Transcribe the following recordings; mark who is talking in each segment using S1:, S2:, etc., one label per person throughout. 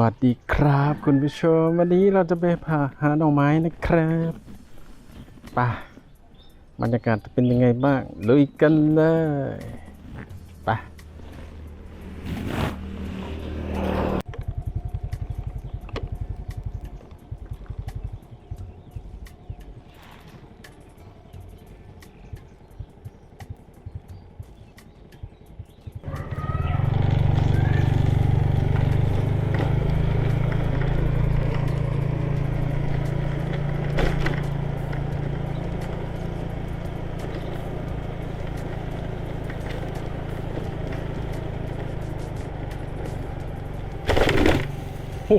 S1: วัสดีครับ คุณผู้ชม วันนี้เราจะไปผ่าหาหน่อไม้นะครับป่ะบรรยากาศจะเป็นยังไงบ้างลุยกันเลย โอ้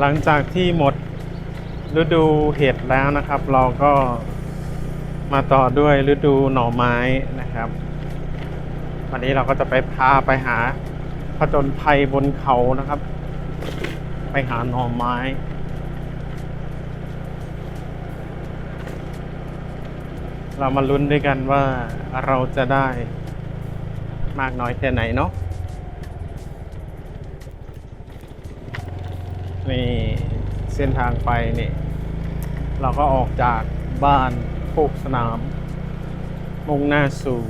S1: หลังจากที่หมดฤดูเห็ดแล้วนะครับ เราก็มาต่อด้วยฤดูหน่อไม้นะครับ วันนี้เราก็จะไปพาไปหาผจญภัยบนเขานะครับ ไปหาหน่อไม้เรามาลุ้นด้วยกันว่าเราจะได้มากน้อยแค่ไหนเนาะ นี่เส้นทางไปนี่ เราก็ออกจากบ้านโคกสนาม มุ่งหน้าสู่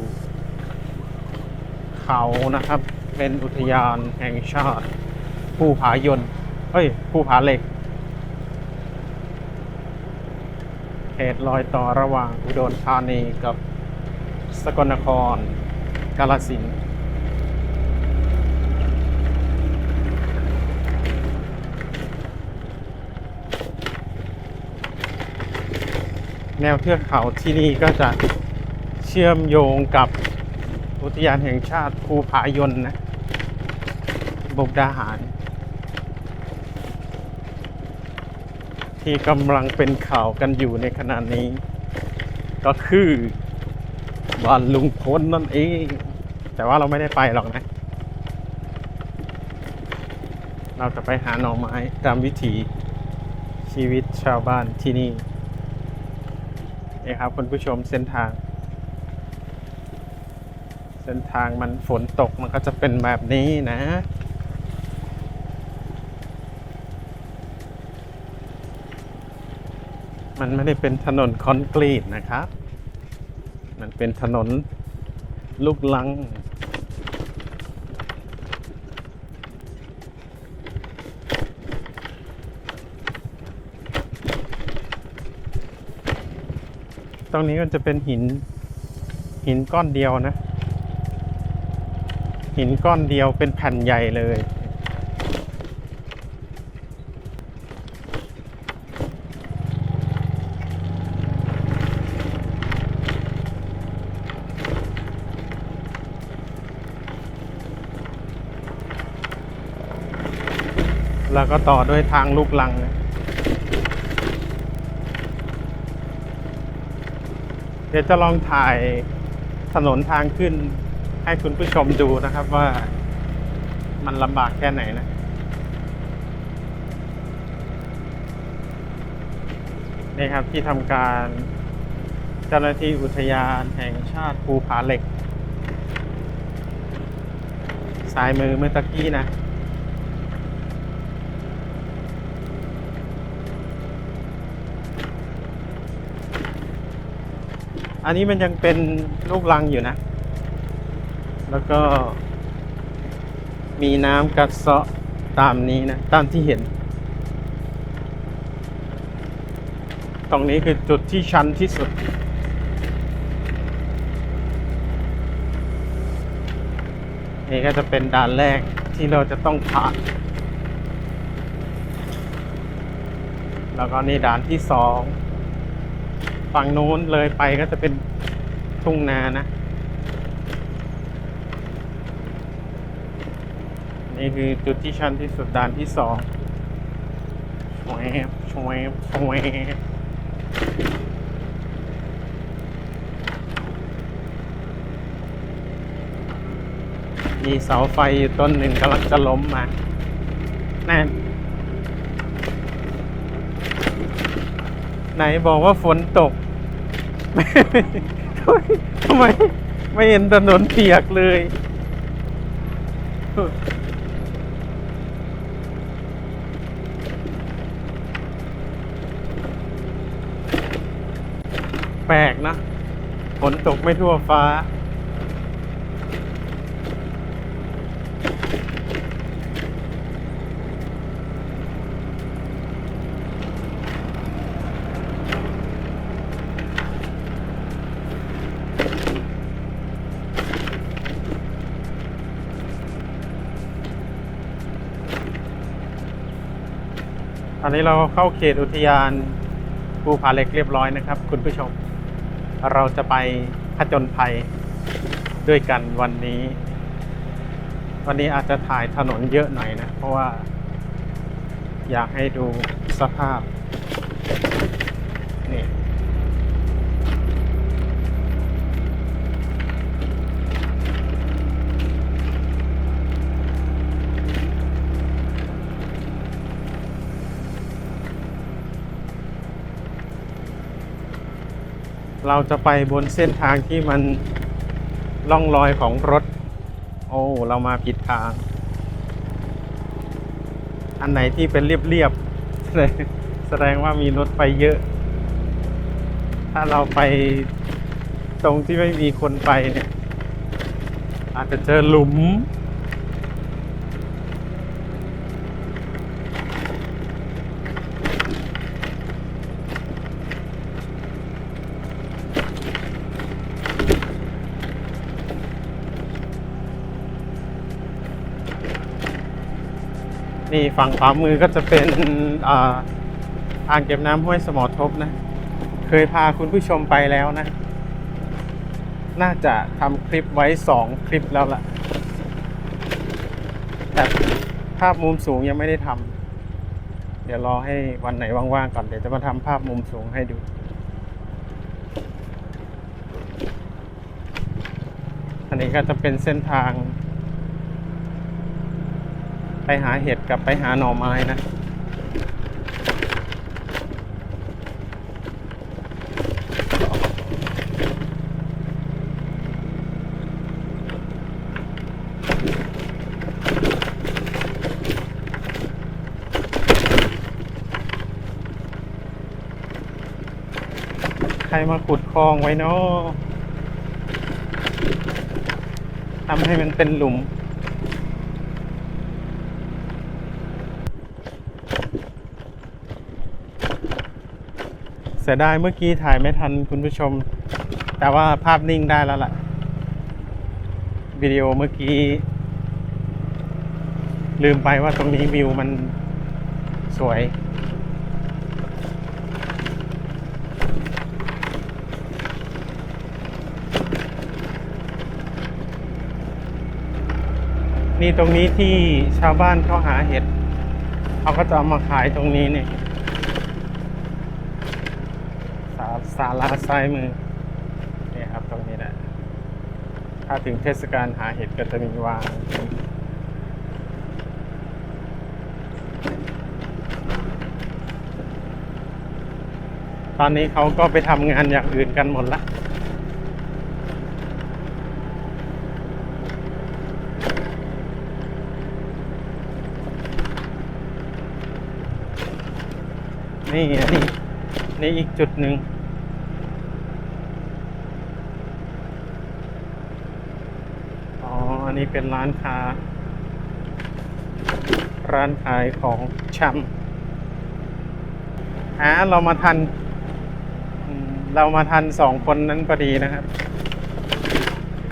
S1: เขานะครับ เป็นอุทยานแห่งชาติภูผายนเฮ้ยภูผาเหล็กเขตรอยต่อระหว่างอุดรธานีกับสกลนคร กาลสินธุ์ นวเทือกเขาที่นี่ก็จะเชื่อมโยงกับอุทยานแห่งชาติภูผายนนะบกดาหาร ที่กำลังเป็นข่าวกันอยู่ในขณะนี้ ก็คือบ้านลุงพลนั่นเอง แต่ว่าเราไม่ได้ไปหรอกนะ เราจะไปหาหน่อไม้ตามวิถีชีวิตชาวบ้านที่นี่ นี่ครับคุณผู้ชมเส้นทาง เส้นทางมันฝนตกมันก็จะเป็นแบบนี้นะมันไม่ได้เป็นถนนคอนกรีตนะครับ มันเป็นถนนลูกลัง รงนี้มันจะเป็นหินหินก้อนเดียวนะ หินก้อนเดียวเป็นแผ่นใหญ่เลยแล้วก็ต่อด้วยทางลูกลังนะ ดี๋ยวจะลองถ่ายถนนทางขึ้นให้คุณผู้ชมดูนะครับว่ามันลำบากแค่ไหนนะนี่ครับที่ทำการเจ้าหน้าที่อุทยานแห่งชาติภูผาเหล็กซ้ายมือเมื่อตะกี้นะ อันนี้มันยังเป็นลูกลังอยู่นะ แล้วก็ มีน้ำกัดเซาะตามนี้นะ ตามที่เห็น ตรงนี้คือจุดที่ชันที่สุด นี่ก็จะเป็นด่านแรกที่เราจะต้องผ่าน แล้วก็นี่ด่านที่สอง ฝั่งโน้นเลยไปก็จะเป็นทุ่งนานะ นี่คือจุดที่ชันที่สุดด่านที่สองชวบชวบชวบมีเสาไฟอยู่ต้นหนึ่งกำลังจะล้มมาแน่ไหนบอกว่าฝนตก ทำไม ไม่เห็นถนนเปียกเลย แปลกนะฝนตกไม่ทั่วฟ้า อนนี้เราเข้าเขตอุทยานภูผาเหล็กเรียบร้อยนะครับ คุณผู้ชม เราจะไปผจญภัยด้วยกันวันนี้ วันนี้อาจจะถ่ายถนนเยอะหน่อยนะ เพราะว่า อยากให้ดูสภาพนี่ เราจะไปบนเส้นทางที่มันล่องรอยของรถ โอ้ เรามาผิดทาง อันไหนที่เป็นเรียบๆแสดงว่ามีรถไปเยอะ ถ้าเราไปตรงที่ไม่มีคนไปเนี่ย อาจจะเจอหลุม นี่ฝั่งขวามือก็จะเป็นอ่าอ่างเก็บน้ำห้วยสมอทบนะ เคยพาคุณผู้ชมไปแล้วนะ น่าจะทำคลิปไว้สองคลิปแล้วล่ะ แต่ภาพมุมสูงยังไม่ได้ทำเดี๋ยวรอให้วันไหนว่างๆก่อนเดี๋ยวจะมาทำภาพมุมสูงให้ดูอันนี้ก็จะเป็นเส้นทาง ไปหาเห็ดกับไปหาหน่อไม้นะใครมาขุดคลองไว้เนาะทำให้มันเป็นหลุม สียดายเมื่อกี้ถ่ายไม่ทันคุณผู้ชม แต่ว่าภาพนิ่งได้แล้วล่ะ วิดีโอเมื่อกี้ ลืมไปว่าตรงนี้วิวมันสวย นี่ตรงนี้ที่ชาวบ้านเขาหาเห็ด เขาก็จะเอามาขายตรงนี้เนี่สาสาราซ้ายมือเนี่ยครับตรงนี้แหละถ้าถึงเทศกาลหาเห็ดก็จะมีวางตอนนี้เขาก็ไปทำงานอย่างอื่นกันหมดละนี่นนี้นี่อีกจุดหนึ่ง อ๋อ อั นนี้เป็นร้านค้า ร้านขายของชำอ่าเรามาทันอืมเรามาทันสองคนนั้นพอดีนะครับ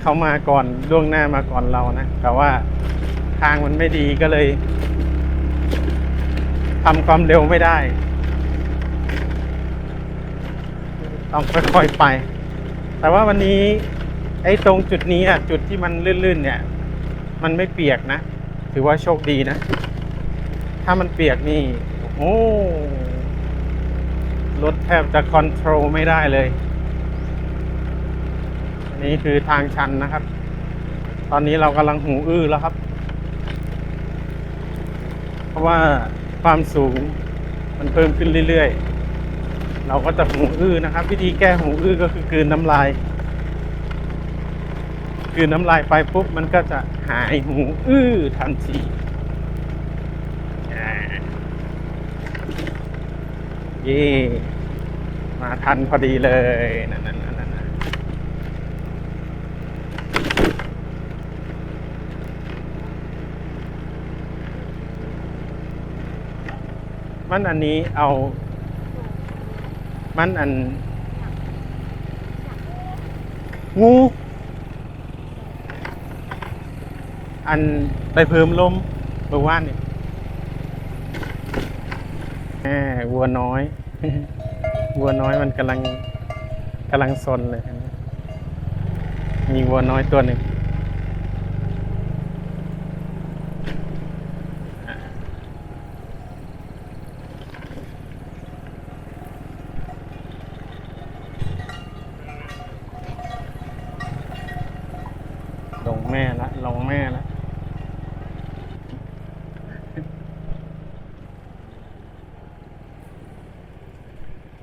S1: เขามาก่อนล่วงหน้ามาก่อนเรานะ แต่ว่าทางมันไม่ดีก็เลยทำความเร็วไม่ได้ ต้องค่อยๆไป แต่ว่าวันนี้ไอ้ตรงจุดนี้อะจุดที่มันลื่นๆเนี่ย มันไม่เปียกนะ ถือว่าโชคดีนะ ถ้ามันเปียกนี่ โอ้รถแทบจะคอนโทรลไม่ได้เลย นี่คือทางชันนะครับ ตอนนี้เรากำลังหูอื้อแล้วครับ เพราะว่าความสูงมันเพิ่มขึ้นเรื่อยๆ เราก็จะหูอื้อนะครับ วิธีแก้หูอื้อก็คือกลืนน้ำลาย กลืนน้ำลายไปปุ๊บมันก็จะหายหูอื้อทันทีอ่าเย่มาทันพอดีเลยนั่นนนนั่นนั่นนั่นมันอันนี้เอา มันอันงู อันไปเพิ่มลมเมื่อวานนี่แหมวัวน้อย วัวน้อยมันกำลังกำลังซนเลย มีวัวน้อยตัวหนึ่ง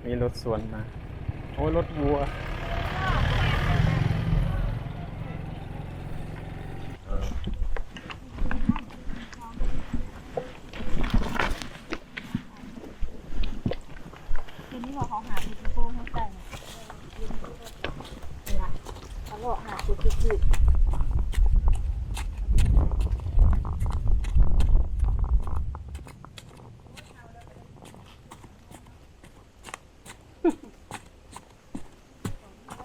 S1: มีรถสวนมา โอ้ยรถวัว
S2: ทีนี้พอเขาหาที่โป้ให้แต่งเนี่ยเขาบอกหาจุดจุด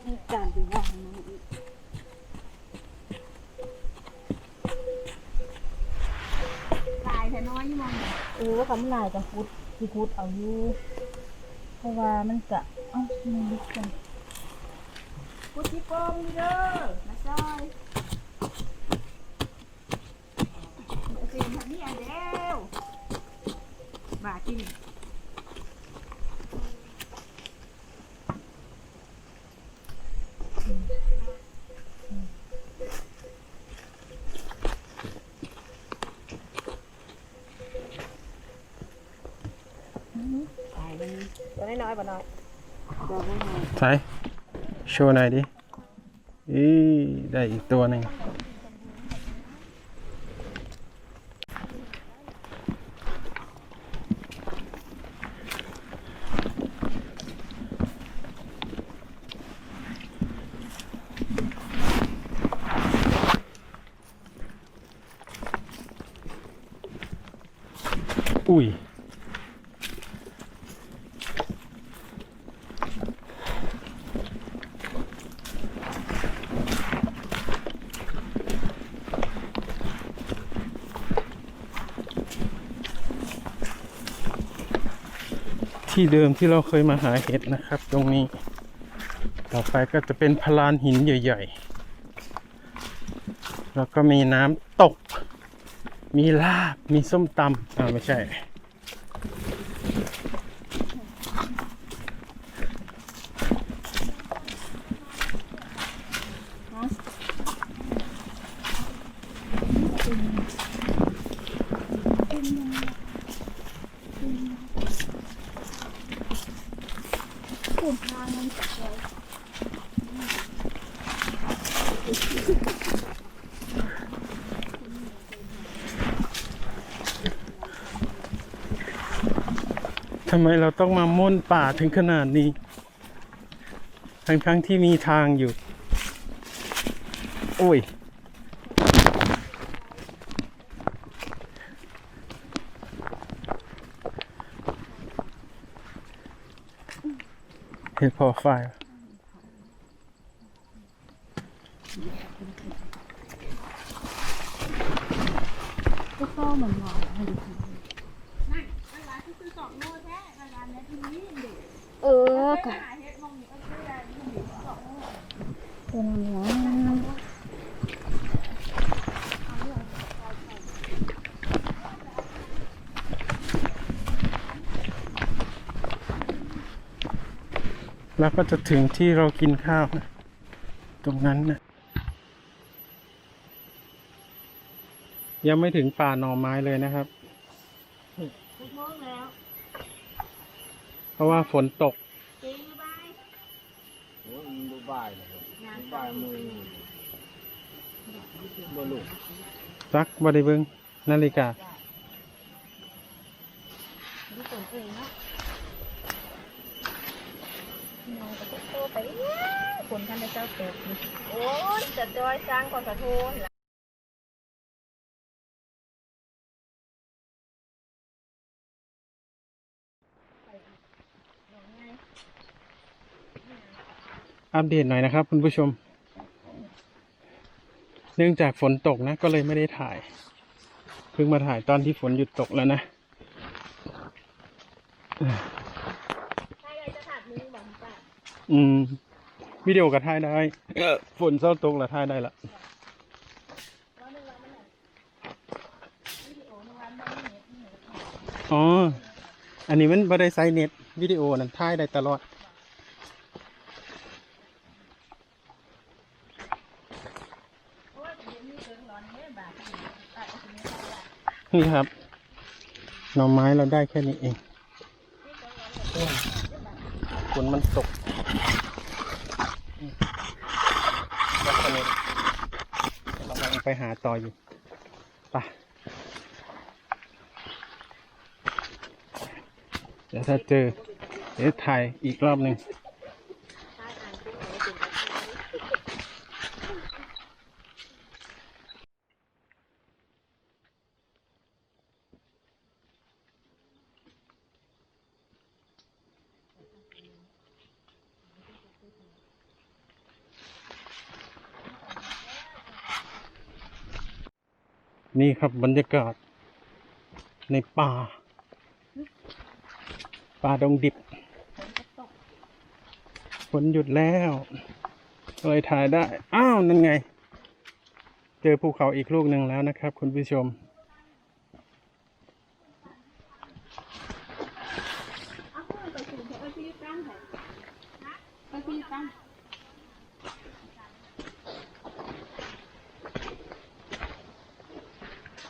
S2: มีการดูว่ามันอีกลายแต่น้อยยี่มอง เออคำลายกับพุดคือพุดเอาอยู่เพราะว่ามันกะเอ้ามันลึกจังพุดที่กองเด้อมาซอยเจมส์นี่อันเดียวบาทที่นี่ตายเลยตัวน้อยๆบ่น้อยตัวน้อย
S1: ใช่โชว์หน่อยดิอีได้อีกตัวหนึ่ง อุ้ย ที่เดิมที่เราเคยมาหาเห็ดนะครับ ตรงนี้ ต่อไปก็จะเป็นพลานหินใหญ่ ๆ แล้วก็มีน้ำตก มีลาบ มีส้มตำอ่าไม่ใช่ำไมเราต้องมาม่นป่าถึงขนาดนี้ ทั้งทั้งๆที่มีทางอยู่ โอ้ย เห็ดพอไฟ
S2: ก็เข้าเหมือนหน่อให้ดูทีเออกะเป็นอย่างนั้น
S1: แล้ว ก็จะถึงที่เรากินข้าวนะตรงนั้นนะยังไม่ถึงป่าหน่อไม้เลยนะครับ
S2: ทุกโมงแล้ว
S1: เพราะว่าฝนตก
S2: ตีบาย
S3: โอ้ยมันบ่บ่ายเลยครับบ่ายโมงบ่ลูก
S1: ซักบริเบิงนาฬิกา
S2: ดูฝนเองเนาะมองกระตุกโต ไปฝนท่านได้เจ้าตกนี่โอ้ยจะจอยสร้างก่อนกระโทน
S1: อัปเดตหน่อยนะครับคุณผู้ชม เนื่องจากฝนตกนะ ก็เลยไม่ได้ถ่าย เพิ่งมาถ่ายตอนที่ฝนหยุดตกแล้วนะ
S2: ใช่เลยจะถัดมือบอกป้า
S1: อืมวิดีโอก็ถ่ายได้เออฝนเศร้าตกแล้วถ่ายได้ละ
S2: ว่าหนึ่งวันมันไหนวิดีโอหนึ่งวันมันไม่เน็ตไม่เน็ต
S1: อ๋อ อันนี้มันบ่ได้ใช้เน็ตวิดีโอนั้นถ่ายได้ตลอด
S2: โอ้ยเดี๋ยวนี้เกินร้อนเนี่ยบาทป้าก็จะไม่ได้ละ
S1: นี่ครับหน่อไม้เราได้แค่นี้เองฝนมันตกอืม แล้เรากำลังไปหาต่ออยู่ไปเดี๋ยวถ้าเจอ เดี๋ยวถ่ายอีกรอบหนึ่ง นี่ครับบรรยากาศ ในป่า ป่าดงดิบฝนหยุดแล้วเลยถ่ายได้ อ้าว นั่นไง เจอภูเขาอีกลูกหนึ่งแล้วนะครับ คุณผู้ชม
S2: เอาเพื่อนไปถึงเถอะเอาที่ตั้งเถอะเอาที่ตั้ง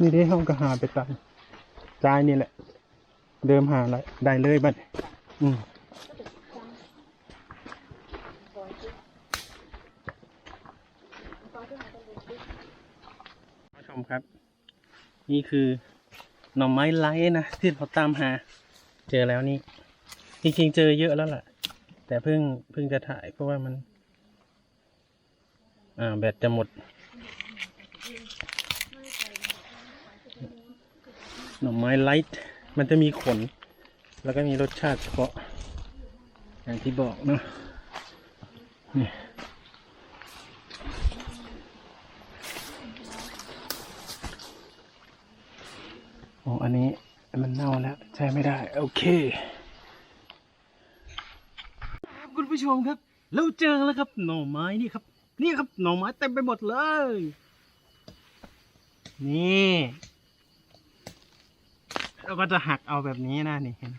S1: นี่ได้ห้องก็หาไปตันจ่ายนี่แหละ เดิมหาละได้เลยบัดอืมผู้ชมครับ นี่คือหน่อไม้ไล้นะที่เราตามหา เจอแล้วนี่จริงๆเจอเยอะแล้วล่ะ แต่เพิ่งเพิ่งจะถ่ายเพราะว่ามัน อ่า แบตจะหมด หน่อไม้ไลท์มันจะมีขน แล้วก็มีรสชาติเฉพาะ อย่างที่บอกเนาะนี่โอ้อันนี้มันเน่าแล้วใช้ไม่ได้ โอเคคุณผู้ชมครับเราเจอแล้วครับ หน่อไม้นี่ครับ นี่ครับหน่อไม้เต็มไปหมดเลย นี่ เราก็จะหักเอาแบบนี้นะนี่เห็นไหม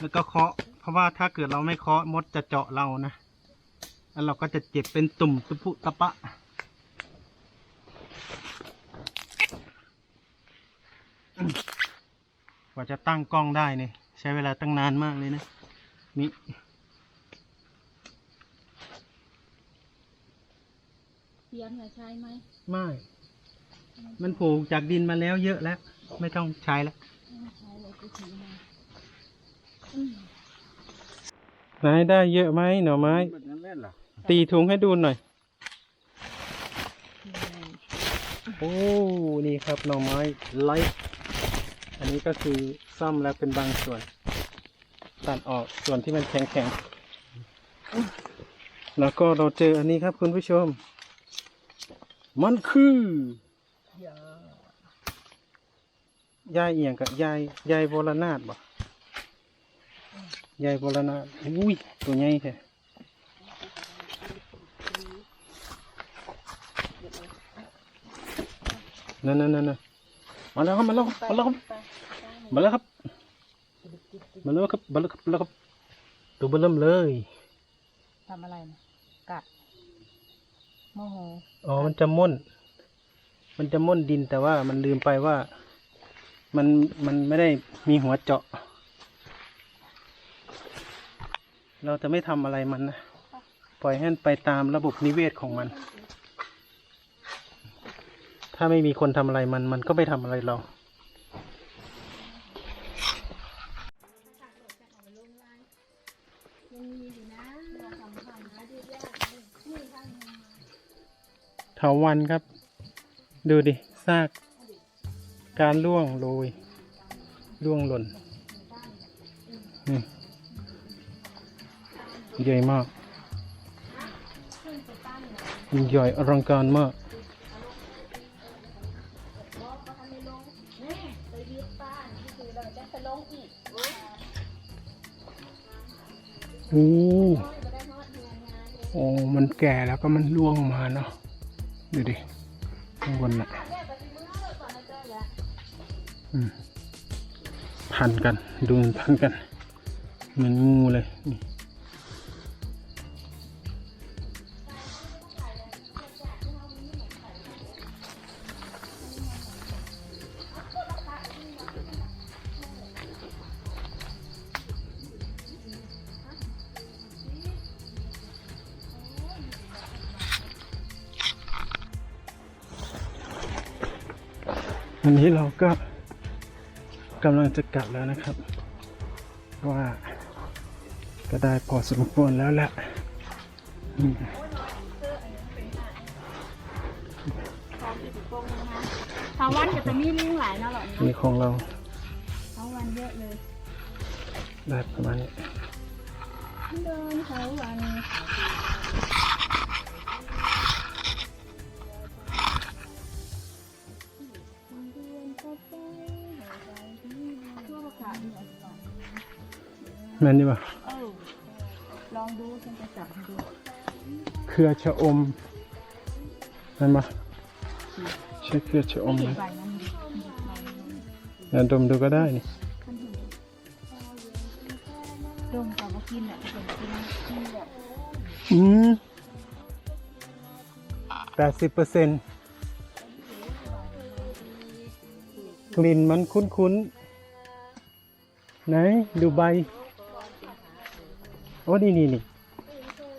S1: แล้วก็เคาะ เพราะว่าถ้าเกิดเราไม่เคาะมดจะเจาะเรานะแล้วเราก็จะเจ็บเป็นตุ่มตะพุตะปะกว่าจะตั้งกล้องได้เนี่ยใช้เวลาตั้งนานมากเลยนะนี่
S2: เทียนเหรอใช่ไหม
S1: ไม่ มันโผล่จากดินมาแล้วเยอะแล้ว ไม่ต้องใช้แล้ว
S2: ไม่ใช่เลยกูถือมา
S1: ไหนได้เยอะไหมหน่อไม้
S3: แบบนั้นเล่นเหรอ
S1: ตีถุงให้ดูหน่อย โอ้ นี่ครับหน่อไม้ไลท์อันนี้ก็คือซ่อมแล้วเป็นบางส่วน ตัดออกส่วนที่มันแข็งๆ แล้วก็เราเจออันนี้ครับคุณผู้ชม มันคือ ยายเอียงกับยายยายโบราณนาถบ่ยายโบราณนาถอุ้ยตัวใหญ่แท้นั่นนั่นนั่นมาแล้วครับมาแล้วครับมาแล้วครับมาแล้วครับมาแล้วครับมาแล้วครับมาแล้วครับตัวเบิ่มเลย
S2: ทำอะไรนะกัดโมโห
S1: อ๋อมันจะม่น มันจะม่นดินแต่ว่ามันลืมไปว่ามันมันไม่ได้มีหัวเจาะ เราจะไม่ทำอะไรมันนะ ปล่อยให้มันไปตามระบบนิเวศของมัน ถ้าไม่มีคนทำอะไรมัน มันก็ไม่ทำอะไรเรา
S2: เทำทำนะที่แรกนี่ข้างนึง
S1: เถาวันครับ ดูดิซาก การล่วงโรยล่วงหล่นนี่ใหญ่มากใหญ่อลังการมากโอ้โอ้มันแก่แล้วก็มันร่วงมาเนาะดูดิ ข้างบนน่ะพันกัน ดูมันพันกัน เหมือนงูเลยนี่ ก็กำลังจะกลับแล้วนะครับ ว่าก็ได้พอสมควรแล้วแหละอืม
S2: ทาวันก็จะมีลิงหลายนะหรอ
S1: นี่ของเรา
S2: ทาวันเยอะเลย
S1: ได้ประมาณนี้
S2: เดินเขาวัน
S1: แม่นดีป่ะ
S2: เออลองดูฉันจะจับให้ดู
S1: เครือชะอมนั่นปะใช่เครือชะอมไหม
S2: ใบนั้นดิ
S1: อย่าดมดูก็ได้นี่
S2: ดมกับว่ากินอะเป็นกินกินแบบ
S1: อืมแปดสิบเปอร์เซ็นต์กลิ่นมันคุ้นๆ ไหนดูใบโอ้นี่นี่นี่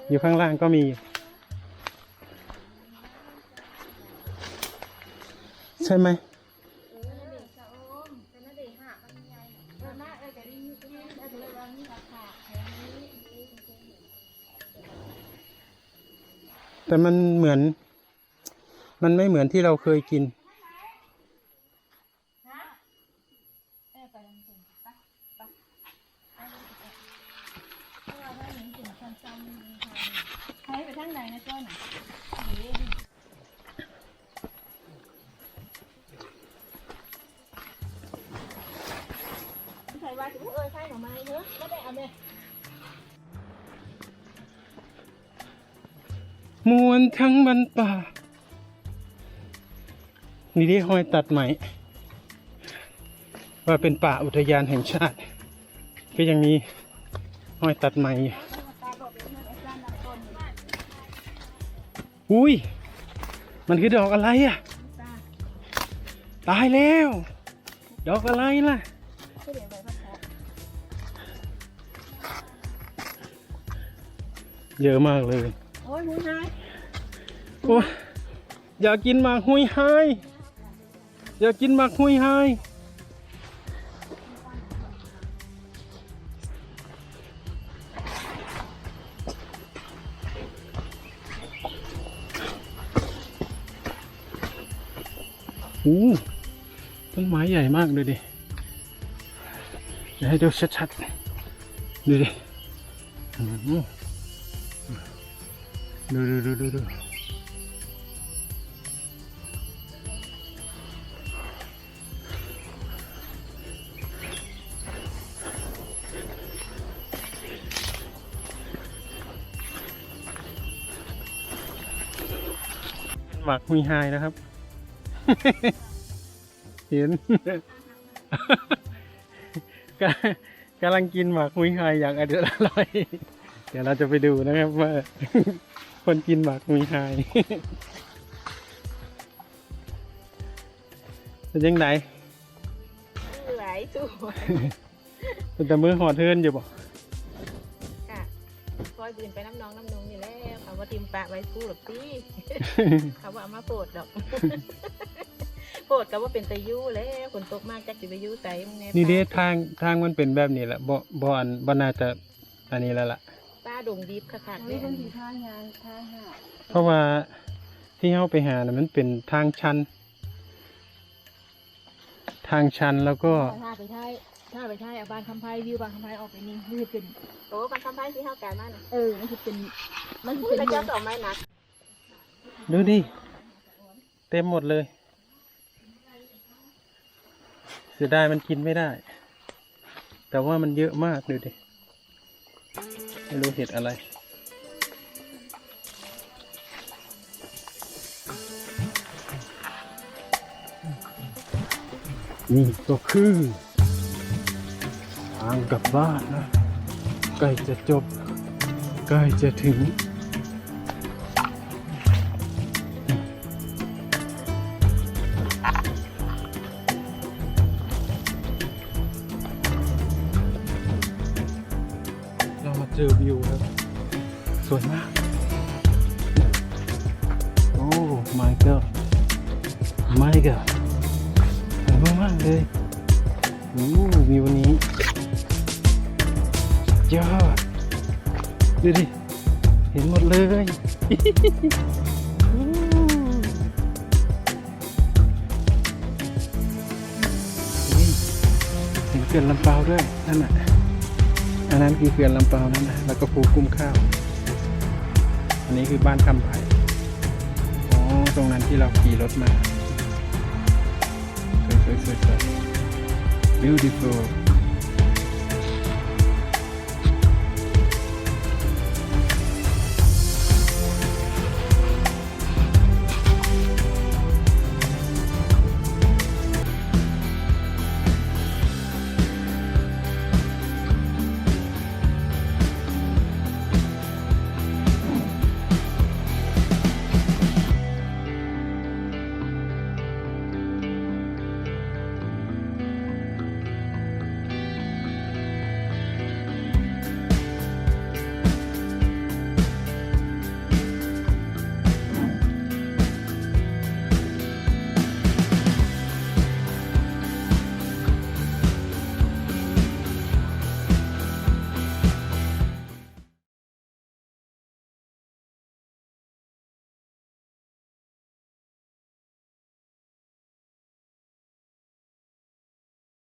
S1: อยู่ข้างล่างก็มี ใช่ไหมแต่มันเหมือน มันไม่เหมือนที่เราเคยกิน
S2: ม
S1: วนทั้งบรรป่า นี่ที่ห้อยตัดใหม ว่าเป็นป่าอุทยานแห่งชาติ ก็ยังมีห้อยตัดใหม่อุ้ย มันคือดอกอะไรอะ ตายแล้ว ดอกอะไรล่ะเยอะมากเลย
S2: โอ้ยมุ้ยนาย
S1: โอ้อยากกินหมากหุยไฮอยากกินหมากหุยไฮโอ้ต้นไม้ใหญ่มากเลยดิเดี๋ยวให้ดูชัดๆ ดูดิดูดูดูดู หมักมีไฮนะครับ เห็นกำลังกำลังกินหมากคุยไฮอย่างอร่อย เดี๋ยวเราจะไปดูนะครับว่า คนกินหมากคุยไฮเป็นยังไง
S2: หลายตัว
S1: เป็นแต่มือหอดเทินอยู่บ่
S2: ค่ะคอยบืนไปน้ำน้องน้ำนงนี่แหล้ว เอาว่าติมปะไว้กู้หรอกพี่เขาว่าเอามาโปรดดอกโปรดก็ว่าเป็นตะยูแล้วฝนตกมากจักสิไปอยูไตมึงแน่
S1: นี่เด้
S2: ป้า
S1: ทางทางมันเป็นแบบนี้แหละบ่บ่อันบ่น่าจะอันนี้แล้วล่ะ
S2: ป้าดงดิบคักๆเล
S4: นี่
S2: ย
S4: คนสีท่างานท่าหา
S1: เพราะว่าที่เฮาไปหาน่ะมันเป็นทางชัน ทางชันแล้วก็
S4: ท่าไปท่ายท่าไปท่ายเอาบานคำไพ่วิวบานคำไพ่ออกไปนี่มันจะเป็น
S2: โอ้ปันคำไพ่ที่เฮาการมาน่ะ
S4: เออมันจะเป็นมันจะ
S2: อุ้
S4: เป็
S2: ย
S4: น
S2: แล้วเจ้าสองไม้หนัก
S1: ดูดิ เต็มหมดเลย เสียดายมันกินไม่ได้ แต่ว่ามันเยอะมากดูดิ ไม่รู้เห็ดอะไร นี่ก็คือทางกลับบ้านนะใกล้จะจบใกล้จะถึง เรามาเจอวิวครับสวยมาก เขื่อนลำเปานั่นนะแล้วก็ภูกุ้มข้าว อันนี้คือบ้านคำไผ่อ๋อตรงนั้นที่เราขี่รถมาสวยๆๆๆ beautiful